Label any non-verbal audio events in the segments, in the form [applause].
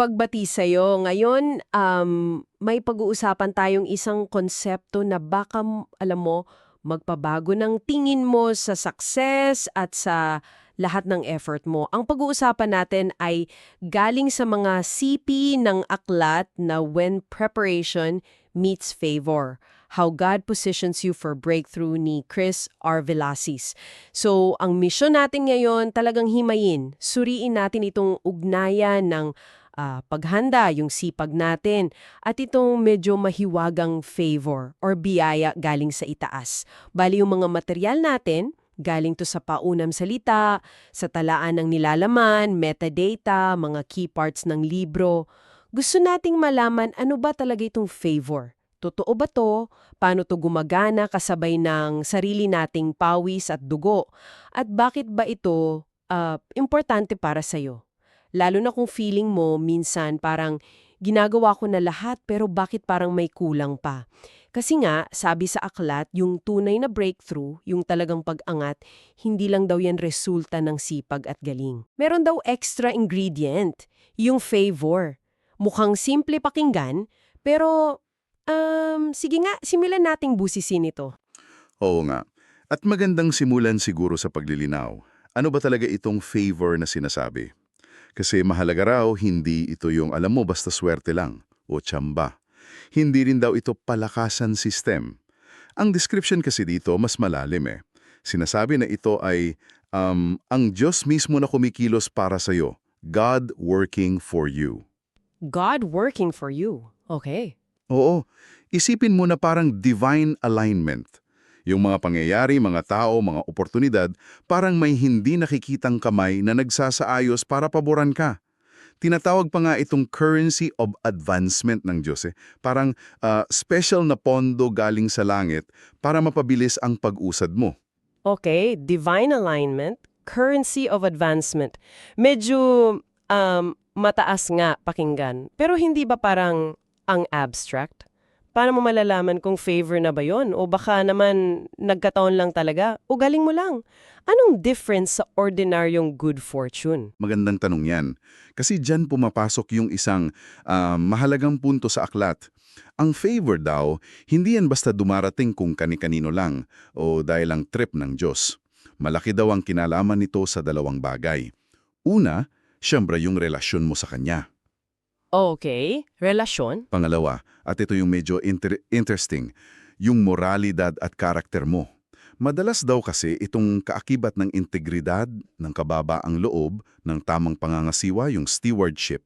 pagbati sa'yo. Ngayon, um, may pag-uusapan tayong isang konsepto na baka, alam mo, magpabago ng tingin mo sa success at sa lahat ng effort mo. Ang pag-uusapan natin ay galing sa mga CP ng aklat na When Preparation Meets Favor. How God Positions You for Breakthrough ni Chris R. Velasis. So, ang mission natin ngayon talagang himayin. Suriin natin itong ugnayan ng ah, paghanda, yung sipag natin, at itong medyo mahiwagang favor or biyaya galing sa itaas. Bali yung mga material natin, galing to sa paunam salita, sa talaan ng nilalaman, metadata, mga key parts ng libro. Gusto nating malaman ano ba talaga itong favor. Totoo ba to? Paano to gumagana kasabay ng sarili nating pawis at dugo? At bakit ba ito ah, importante para sa'yo? Lalo na kung feeling mo minsan parang ginagawa ko na lahat pero bakit parang may kulang pa. Kasi nga, sabi sa aklat, yung tunay na breakthrough, yung talagang pag-angat, hindi lang daw yan resulta ng sipag at galing. Meron daw extra ingredient, yung favor. Mukhang simple pakinggan, pero um, sige nga, simulan nating busisin ito. Oo nga. At magandang simulan siguro sa paglilinaw. Ano ba talaga itong favor na sinasabi? Kasi mahalaga raw, hindi ito yung alam mo basta swerte lang o tsamba. Hindi rin daw ito palakasan system. Ang description kasi dito mas malalim eh. Sinasabi na ito ay um, ang Diyos mismo na kumikilos para sa'yo. God working for you. God working for you. Okay. Oo, isipin mo na parang divine alignment. Yung mga pangyayari, mga tao, mga oportunidad, parang may hindi nakikitang kamay na nagsasaayos para paboran ka. Tinatawag pa nga itong currency of advancement ng Diyos. Eh. Parang ah, special na pondo galing sa langit para mapabilis ang pag-usad mo. Okay, divine alignment, currency of advancement. Medyo um, mataas nga pakinggan. Pero hindi ba parang ang abstract? Paano mo malalaman kung favor na ba yon? O baka naman nagkataon lang talaga? O galing mo lang? Anong difference sa ordinaryong good fortune? Magandang tanong yan. Kasi dyan pumapasok yung isang ah, mahalagang punto sa aklat. Ang favor daw, hindi yan basta dumarating kung kani-kanino lang o dahil lang trip ng Diyos. Malaki daw ang kinalaman nito sa dalawang bagay. Una, siyempre yung relasyon mo sa Kanya. Okay, relasyon? Pangalawa, at ito yung medyo inter- interesting, yung moralidad at karakter mo. Madalas daw kasi itong kaakibat ng integridad, ng kababaang loob, ng tamang pangangasiwa, yung stewardship,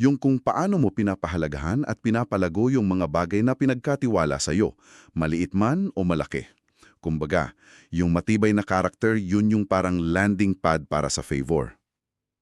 yung kung paano mo pinapahalagahan at pinapalago yung mga bagay na pinagkatiwala sa'yo, maliit man o malaki. Kumbaga, yung matibay na karakter, yun yung parang landing pad para sa favor.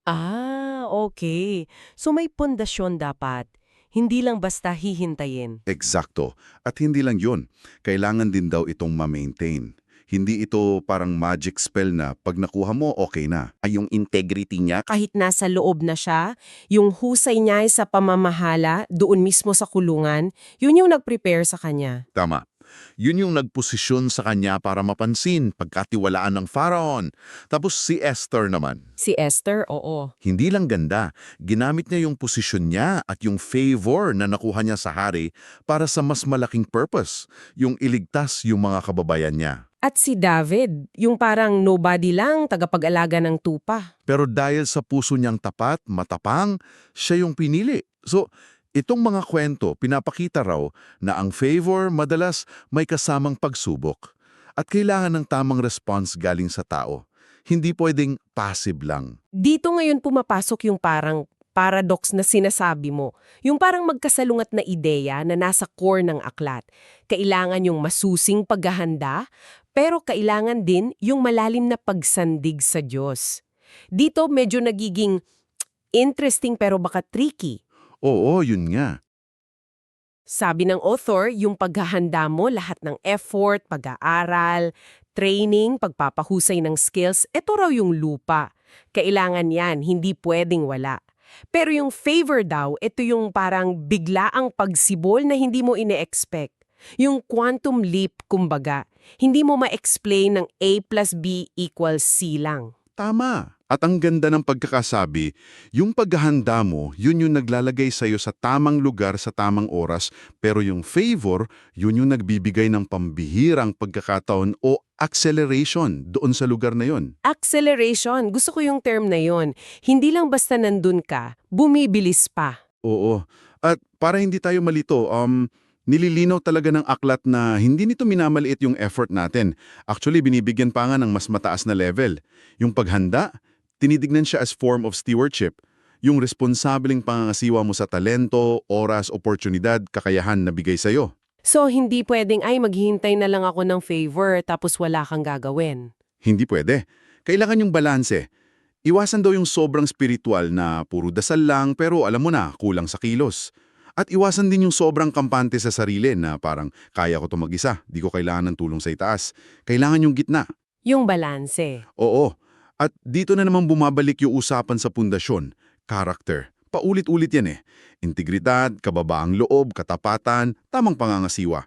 Ah, okay. So may pundasyon dapat. Hindi lang basta hihintayin. Eksakto. At hindi lang yun. Kailangan din daw itong ma-maintain. Hindi ito parang magic spell na pag nakuha mo, okay na. Ay yung integrity niya, kahit nasa loob na siya, yung husay niya sa pamamahala doon mismo sa kulungan, yun yung nag-prepare sa kanya. Tama. Yun yung nagposisyon sa kanya para mapansin, pagkatiwalaan ng Pharaon. Tapos si Esther naman. Si Esther, oo. Hindi lang ganda, ginamit niya yung posisyon niya at yung favor na nakuha niya sa hari para sa mas malaking purpose, yung iligtas yung mga kababayan niya. At si David, yung parang nobody lang, tagapag-alaga ng tupa. Pero dahil sa puso niyang tapat, matapang, siya yung pinili. So, itong mga kwento, pinapakita raw na ang favor madalas may kasamang pagsubok at kailangan ng tamang response galing sa tao. Hindi pwedeng passive lang. Dito ngayon pumapasok yung parang paradox na sinasabi mo. Yung parang magkasalungat na ideya na nasa core ng aklat. Kailangan yung masusing paghahanda, pero kailangan din yung malalim na pagsandig sa Diyos. Dito medyo nagiging interesting pero baka tricky. Oo, yun nga. Sabi ng author, yung paghahanda mo, lahat ng effort, pag-aaral, training, pagpapahusay ng skills, ito raw yung lupa. Kailangan yan, hindi pwedeng wala. Pero yung favor daw, ito yung parang biglaang pagsibol na hindi mo ine-expect. Yung quantum leap, kumbaga. Hindi mo ma-explain ng A plus B equals C lang. Tama. At ang ganda ng pagkakasabi, yung paghahanda mo, yun yung naglalagay sa'yo sa tamang lugar sa tamang oras, pero yung favor, yun yung nagbibigay ng pambihirang pagkakataon o acceleration doon sa lugar na yun. Acceleration. Gusto ko yung term na yon. Hindi lang basta nandun ka, bumibilis pa. Oo. At para hindi tayo malito, um, nililinaw talaga ng aklat na hindi nito minamaliit yung effort natin. Actually, binibigyan pa nga ng mas mataas na level. Yung paghanda, tinitignan siya as form of stewardship. Yung responsableng pangangasiwa mo sa talento, oras, oportunidad, kakayahan na bigay sa'yo. So, hindi pwedeng, ay, maghihintay na lang ako ng favor tapos wala kang gagawin. Hindi pwede. Kailangan yung balanse. Iwasan daw yung sobrang spiritual na puro dasal lang pero alam mo na, kulang sa kilos. At iwasan din yung sobrang kampante sa sarili na parang kaya ko to mag-isa, di ko kailangan ng tulong sa itaas. Kailangan yung gitna. Yung balanse. Oo. At dito na naman bumabalik yung usapan sa pundasyon, character. Paulit-ulit yan eh. Integridad, kababaang loob, katapatan, tamang pangangasiwa.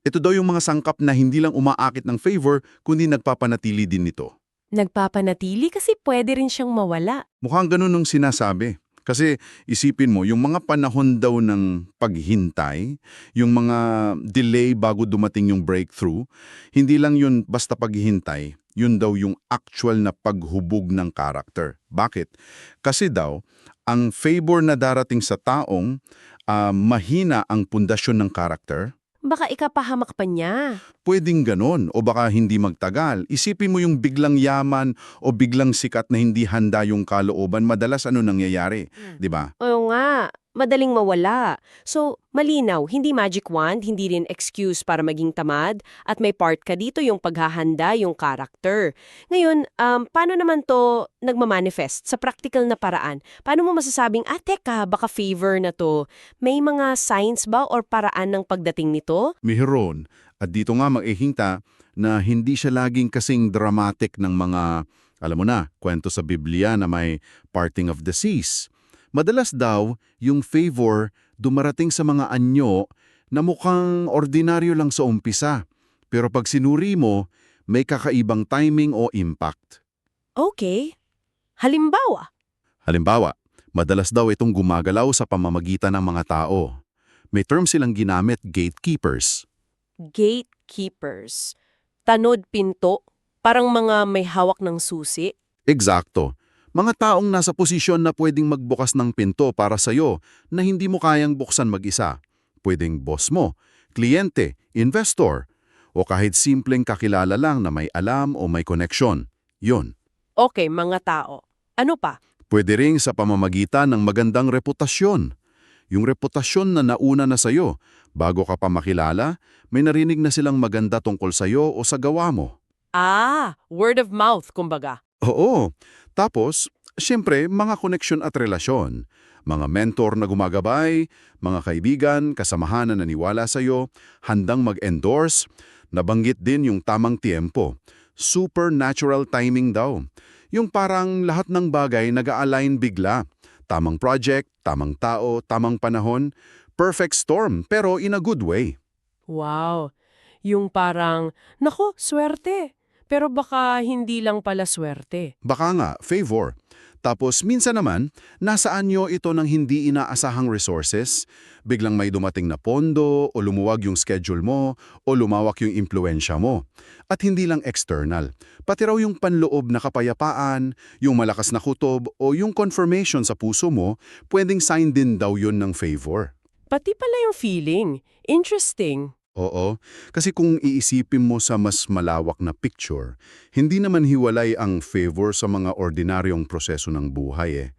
Ito daw yung mga sangkap na hindi lang umaakit ng favor, kundi nagpapanatili din nito. Nagpapanatili kasi pwede rin siyang mawala. Mukhang ganun nung sinasabi. Kasi isipin mo, yung mga panahon daw ng paghintay, yung mga delay bago dumating yung breakthrough, hindi lang yun basta paghihintay, yun daw yung actual na paghubog ng karakter. Bakit? Kasi daw, ang favor na darating sa taong ah, mahina ang pundasyon ng karakter, Baka ikapahamak pa niya. Pwedeng ganon o baka hindi magtagal. Isipin mo yung biglang yaman o biglang sikat na hindi handa yung kalooban, madalas ano nangyayari, di ba? Oo nga, madaling mawala. So, malinaw, hindi magic wand, hindi rin excuse para maging tamad, at may part ka dito yung paghahanda, yung character. Ngayon, um, paano naman to nagmamanifest sa practical na paraan? Paano mo masasabing, ah, teka, baka favor na to? May mga signs ba or paraan ng pagdating nito? Meron. At dito nga mag-ihinta na hindi siya laging kasing dramatic ng mga, alam mo na, kwento sa Biblia na may parting of the seas. Madalas daw, yung favor dumarating sa mga anyo na mukhang ordinaryo lang sa umpisa. Pero pag sinuri mo, may kakaibang timing o impact. Okay. Halimbawa, Halimbawa, madalas daw itong gumagalaw sa pamamagitan ng mga tao. May term silang ginamit gatekeepers. Gatekeepers. Tanod pinto, parang mga may hawak ng susi. Eksakto. Mga taong nasa posisyon na pwedeng magbukas ng pinto para sa'yo na hindi mo kayang buksan mag-isa. Pwedeng boss mo, kliyente, investor, o kahit simpleng kakilala lang na may alam o may koneksyon. Yun. Okay, mga tao. Ano pa? Pwede ring sa pamamagitan ng magandang reputasyon. Yung reputasyon na nauna na sa'yo, bago ka pa makilala, may narinig na silang maganda tungkol sa'yo o sa gawa mo. Ah, word of mouth, kumbaga. Oo. Tapos, siyempre, mga koneksyon at relasyon. Mga mentor na gumagabay, mga kaibigan, kasamahan na naniwala sa'yo, handang mag-endorse. Nabanggit din yung tamang tiempo. Supernatural timing daw. Yung parang lahat ng bagay nag-a-align bigla. Tamang project, tamang tao, tamang panahon. Perfect storm, pero in a good way. Wow. Yung parang, nako, swerte. Pero baka hindi lang pala swerte. Baka nga, favor. Tapos minsan naman, nasaan nyo ito ng hindi inaasahang resources? Biglang may dumating na pondo, o lumuwag yung schedule mo, o lumawak yung impluensya mo. At hindi lang external. Pati raw yung panloob na kapayapaan, yung malakas na kutob, o yung confirmation sa puso mo, pwedeng sign din daw yun ng favor. Pati pala yung feeling. Interesting. Oo, kasi kung iisipin mo sa mas malawak na picture, hindi naman hiwalay ang favor sa mga ordinaryong proseso ng buhay eh.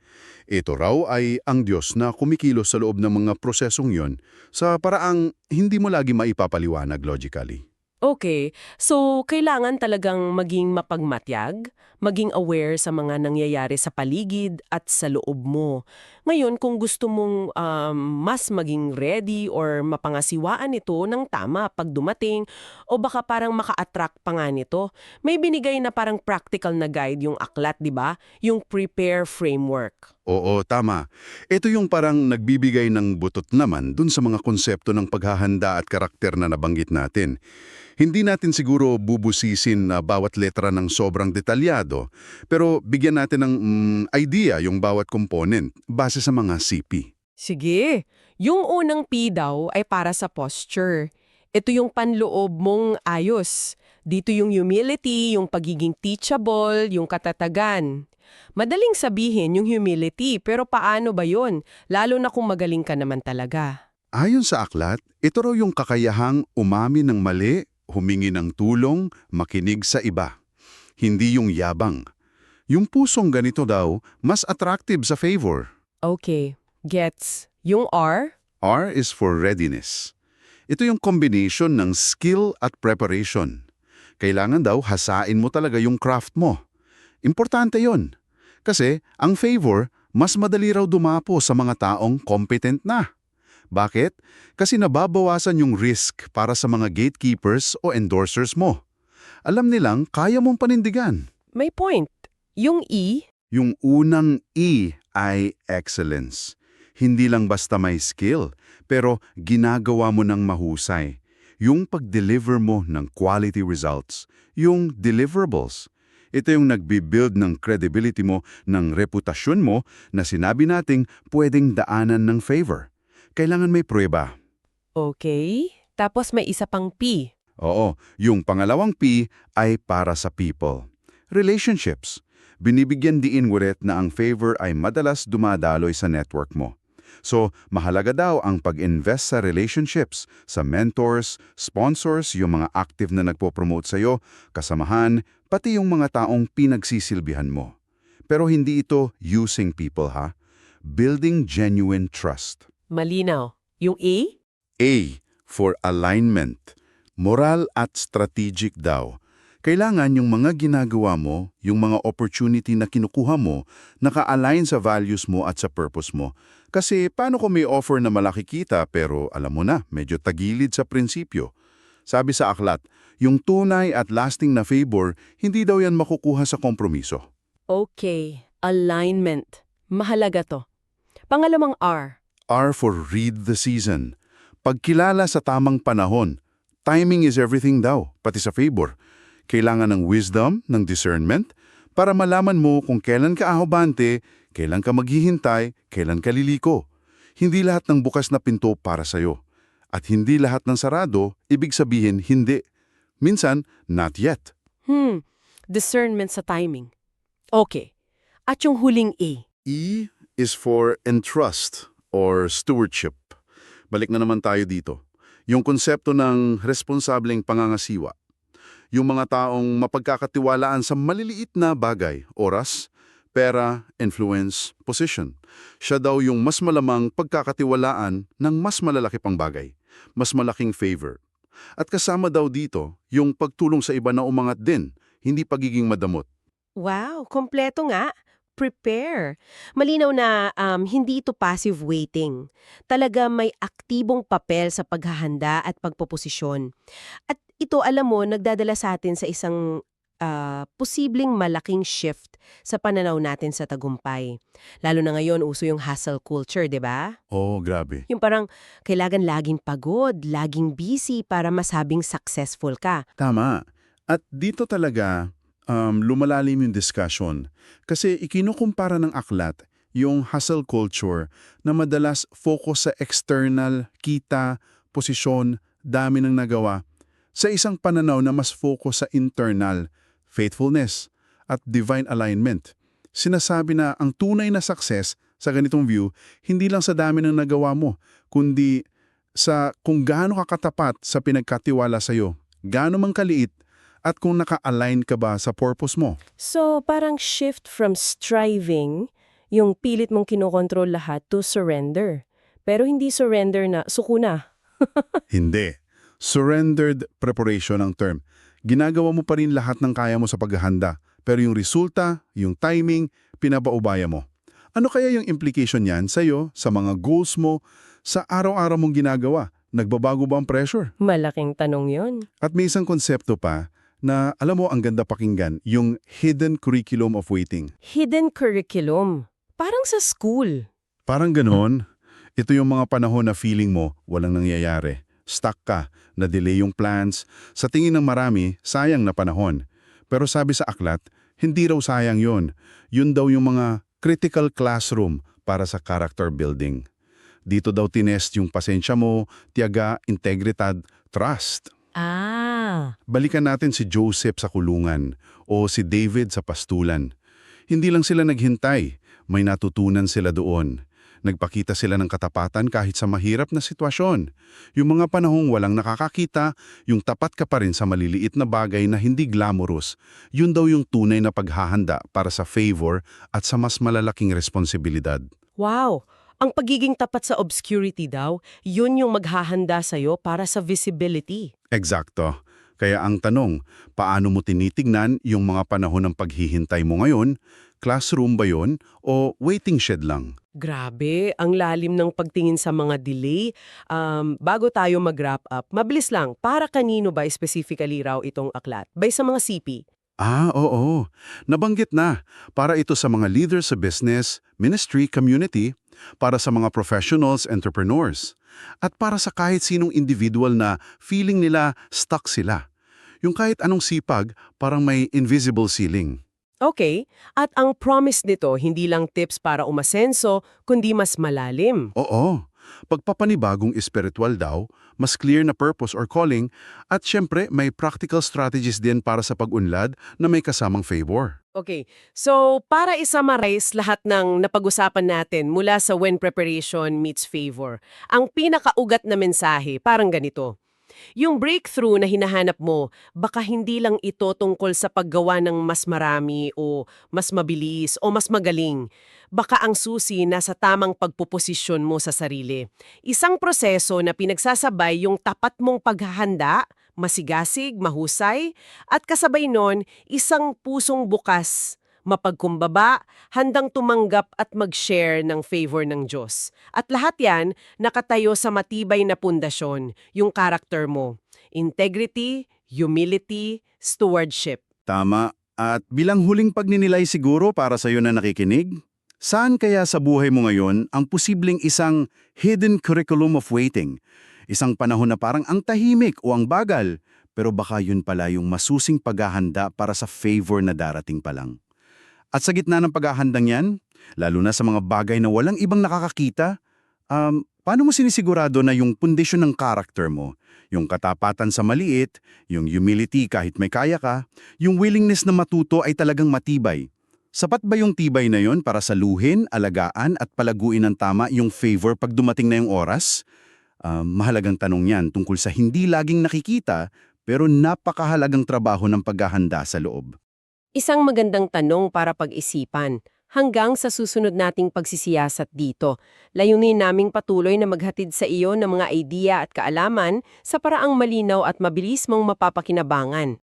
Ito raw ay ang Diyos na kumikilos sa loob ng mga prosesong yon sa paraang hindi mo lagi maipapaliwanag logically. Okay, so kailangan talagang maging mapagmatyag, maging aware sa mga nangyayari sa paligid at sa loob mo. Ngayon, kung gusto mong um, mas maging ready or mapangasiwaan ito ng tama pag dumating, o baka parang maka-attract pa nga nito, may binigay na parang practical na guide yung aklat, di ba? Yung prepare framework. Oo, tama. Ito yung parang nagbibigay ng butot naman dun sa mga konsepto ng paghahanda at karakter na nabanggit natin. Hindi natin siguro bubusisin na bawat letra ng sobrang detalyado, pero bigyan natin ng mm, idea yung bawat component base sa mga CP. Sige, yung unang P daw ay para sa posture. Ito yung panloob mong ayos. Dito yung humility, yung pagiging teachable, yung katatagan. Madaling sabihin yung humility, pero paano ba yon? Lalo na kung magaling ka naman talaga. Ayon sa aklat, ito raw yung kakayahang umami ng mali, humingi ng tulong, makinig sa iba. Hindi yung yabang. Yung pusong ganito daw, mas attractive sa favor. Okay, gets. Yung R? R is for readiness. Ito yung combination ng skill at preparation. Kailangan daw hasain mo talaga yung craft mo. Importante yon. Kasi ang favor, mas madali raw dumapo sa mga taong competent na. Bakit? Kasi nababawasan yung risk para sa mga gatekeepers o endorsers mo. Alam nilang kaya mong panindigan. May point. Yung E? Yung unang E ay excellence. Hindi lang basta may skill, pero ginagawa mo ng mahusay. Yung pag-deliver mo ng quality results, yung deliverables. Ito yung nagbi-build ng credibility mo, ng reputasyon mo na sinabi nating pwedeng daanan ng favor. Kailangan may prueba. Okay. Tapos may isa pang P. Oo, yung pangalawang P ay para sa people. Relationships. Binibigyan diin ngulit na ang favor ay madalas dumadaloy sa network mo. So, mahalaga daw ang pag-invest sa relationships, sa mentors, sponsors, yung mga active na nagpo-promote sa'yo, kasamahan, pati yung mga taong pinagsisilbihan mo. Pero hindi ito using people ha. Building genuine trust. Malinaw. Yung E? A for alignment. Moral at strategic daw. Kailangan yung mga ginagawa mo, yung mga opportunity na kinukuha mo, naka-align sa values mo at sa purpose mo. Kasi paano kung may offer na malaki kita pero alam mo na, medyo tagilid sa prinsipyo. Sabi sa aklat, yung tunay at lasting na favor, hindi daw yan makukuha sa kompromiso. Okay. Alignment. Mahalaga to. Pangalawang R. R for read the season. Pagkilala sa tamang panahon. Timing is everything daw, pati sa favor. Kailangan ng wisdom, ng discernment, para malaman mo kung kailan ka ahobante, kailan ka maghihintay, kailan ka liliko. Hindi lahat ng bukas na pinto para sa'yo. At hindi lahat ng sarado, ibig sabihin hindi. Minsan, not yet. Hmm. Discernment sa timing. Okay. At yung huling A. E is for entrust or stewardship. Balik na naman tayo dito. Yung konsepto ng responsableng pangangasiwa. Yung mga taong mapagkakatiwalaan sa maliliit na bagay, oras, pera, influence, position. Siya daw yung mas malamang pagkakatiwalaan ng mas malalaki pang bagay, mas malaking favor. At kasama daw dito yung pagtulong sa iba na umangat din, hindi pagiging madamot. Wow, kompleto nga. Prepare. Malinaw na um, hindi ito passive waiting. Talaga may aktibong papel sa paghahanda at pagpoposisyon. At ito, alam mo, nagdadala sa atin sa isang ah, posibleng malaking shift sa pananaw natin sa tagumpay. Lalo na ngayon, uso yung hustle culture, di ba? Oh, grabe. Yung parang kailangan laging pagod, laging busy para masabing successful ka. Tama. At dito talaga um, lumalalim yung discussion. Kasi ikinukumpara ng aklat yung hustle culture na madalas focus sa external, kita, posisyon, dami ng nagawa, sa isang pananaw na mas focus sa internal, faithfulness, at divine alignment. Sinasabi na ang tunay na success sa ganitong view, hindi lang sa dami ng nagawa mo, kundi sa kung gaano ka katapat sa pinagkatiwala sa'yo, gaano man kaliit, at kung naka-align ka ba sa purpose mo. So, parang shift from striving, yung pilit mong kinokontrol lahat, to surrender. Pero hindi surrender na, suko na. [laughs] Hindi. Surrendered preparation ang term. Ginagawa mo pa rin lahat ng kaya mo sa paghahanda, pero yung resulta, yung timing, pinapaubaya mo. Ano kaya yung implication niyan sa'yo, sa mga goals mo, sa araw-araw mong ginagawa? Nagbabago ba ang pressure? Malaking tanong yon. At may isang konsepto pa na alam mo ang ganda pakinggan, yung hidden curriculum of waiting. Hidden curriculum. Parang sa school. Parang ganon. Ito yung mga panahon na feeling mo walang nangyayari. Stuck ka, na-delay yung plans. Sa tingin ng marami, sayang na panahon. Pero sabi sa aklat, hindi raw sayang yun. Yun daw yung mga critical classroom para sa character building. Dito daw tinest yung pasensya mo, tiyaga, integridad, trust. Ah, Balikan natin si Joseph sa kulungan o si David sa pastulan. Hindi lang sila naghintay, may natutunan sila doon. Nagpakita sila ng katapatan kahit sa mahirap na sitwasyon. Yung mga panahong walang nakakakita, yung tapat ka pa rin sa maliliit na bagay na hindi glamorous, yun daw yung tunay na paghahanda para sa favor at sa mas malalaking responsibilidad. Wow! Ang pagiging tapat sa obscurity daw, yun yung maghahanda sa'yo para sa visibility. Eksakto. Kaya ang tanong, paano mo tinitignan yung mga panahon ng paghihintay mo ngayon? Classroom ba yon o waiting shed lang? Grabe, ang lalim ng pagtingin sa mga delay. Um, bago tayo mag-wrap up, mabilis lang, para kanino ba specifically raw itong aklat? Bay sa mga CP? Ah, oo. Nabanggit na. Para ito sa mga leaders sa business, ministry, community, para sa mga professionals, entrepreneurs, at para sa kahit sinong individual na feeling nila stuck sila. Yung kahit anong sipag, parang may invisible ceiling. Okay, at ang promise nito, hindi lang tips para umasenso, kundi mas malalim. Oo. Pagpapanibagong espiritual daw, mas clear na purpose or calling, at syempre may practical strategies din para sa pag-unlad na may kasamang favor. Okay, so para i-summarize lahat ng napag-usapan natin mula sa when preparation meets favor, ang pinakaugat na mensahe parang ganito. Yung breakthrough na hinahanap mo, baka hindi lang ito tungkol sa paggawa ng mas marami o mas mabilis o mas magaling. Baka ang susi nasa tamang pagpuposisyon mo sa sarili. Isang proseso na pinagsasabay yung tapat mong paghahanda, masigasig, mahusay, at kasabay nun, isang pusong bukas, mapagkumbaba, handang tumanggap at mag-share ng favor ng Diyos. At lahat yan nakatayo sa matibay na pundasyon, yung karakter mo. Integrity, humility, stewardship. Tama. At bilang huling pagninilay siguro para sa iyo na nakikinig, saan kaya sa buhay mo ngayon ang posibleng isang hidden curriculum of waiting? Isang panahon na parang ang tahimik o ang bagal, pero baka yun pala yung masusing paghahanda para sa favor na darating pa lang. At sa gitna ng paghahandang yan, lalo na sa mga bagay na walang ibang nakakakita, um, paano mo sinisigurado na yung pundisyon ng karakter mo, yung katapatan sa maliit, yung humility kahit may kaya ka, yung willingness na matuto ay talagang matibay. Sapat ba yung tibay na yon para saluhin, alagaan at palaguin ng tama yung favor pag dumating na yung oras? Um, mahalagang tanong yan tungkol sa hindi laging nakikita pero napakahalagang trabaho ng paghahanda sa loob. Isang magandang tanong para pag-isipan. Hanggang sa susunod nating pagsisiyasat dito, layunin naming patuloy na maghatid sa iyo ng mga idea at kaalaman sa paraang malinaw at mabilis mong mapapakinabangan.